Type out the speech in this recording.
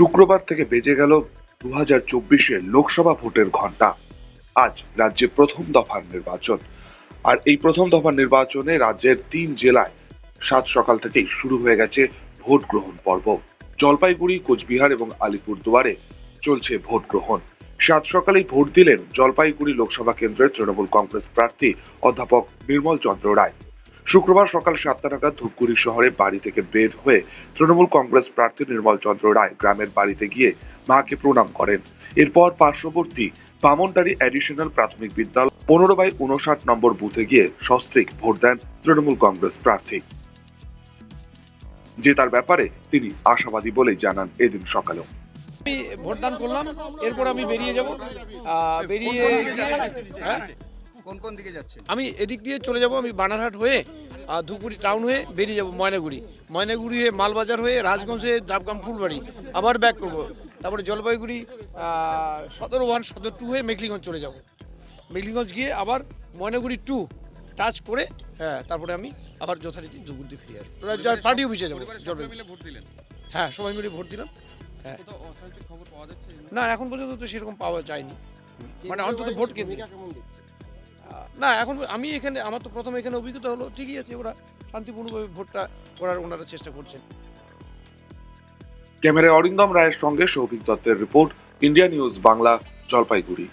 শুক্রবার থেকে বেজে গেল দু হাজার চব্বিশের লোকসভা ভোটের ঘণ্টা আজ রাজ্যে প্রথম দফার নির্বাচন। আর এই প্রথম দফার নির্বাচনে রাজ্যের তিন জেলায় সাত সকাল থেকেই শুরু হয়ে গেছে ভোট গ্রহণ পর্ব। জলপাইগুড়ি, কোচবিহার এবং আলিপুরদুয়ারে চলছে ভোট গ্রহণ। সাত সকালেই ভোট দিলেন জলপাইগুড়ি লোকসভা কেন্দ্রের তৃণমূল কংগ্রেস প্রার্থী অধ্যাপক নির্মল চন্দ্র রায়। শুক্রবার সকাল সাতটা নাগাদ ধূপগুড়ি শহরে বাড়ি থেকে বের হয়ে তৃণমূল কংগ্রেস প্রার্থী নির্মল চন্দ্র রায় গ্রামের বাড়িতে গিয়ে মাকে প্রণাম করেন। এরপর পার্শ্ববর্তী বামনটারি অ্যাডিশনাল প্রাথমিক বিদ্যালয় পনেরো বাই উনষাট নম্বর বুথে গিয়ে সস্ত্রীক ভোট দেন তৃণমূল কংগ্রেস প্রার্থী। যে তার ব্যাপারে তিনি আশাবাদী বলে জানান এদিন সকালেও। আমি ভোটদান করলাম এরপর আমি বেরিয়ে যাব। বেরিয়ে হ্যাঁ? কোন কোন দিকে যাচ্ছেন? আমি এদিক দিয়ে চলে যাব আমি বানারহাট হয়ে ধুপগুড়ি টাউন হয়ে বেরিয়ে যাব ময়নাগুড়ি। ময়নাগুড়ি হয়ে মালবাজার হয়ে রাজগঞ্জ হয়ে ডাবগ্রাম ফুলবাড়ি। আবার ব্যাক করব। তারপরে জলপাইগুড়ি সদর ওয়ান সদর টু হয়ে মেঘলিগঞ্জ চলে যাব। মেঘলিগঞ্জ গিয়ে আবার ময়নাগুড়ি টু টাচ করে হ্যাঁ তারপরে আমি আবার যথারীতি ধুপগুড়িতে ফিরে আসব। পার্টি অফিসে যাব জলপাইগুড়ি। ভোট দিলেন? হ্যাঁ সবাই মিলে ভোট দিলাম। হ্যাঁ। না এখন পর্যন্ত তো সেরকম পাওয়া যায়নি। মানে অন্তত ভোট কেন্দ্রে। না, এখন আমি এখানে, আমার তো প্রথমে এখানে অভিজ্ঞতা হলো, ঠিকই আছে, ওরা শান্তিপূর্ণভাবে ভোটটা করার ওনারা চেষ্টা করছেন। ক্যামেরায় অরিন্দম রায়ের সঙ্গে সৌভিক দত্তের report, India news Bangla, Jalpaiguri.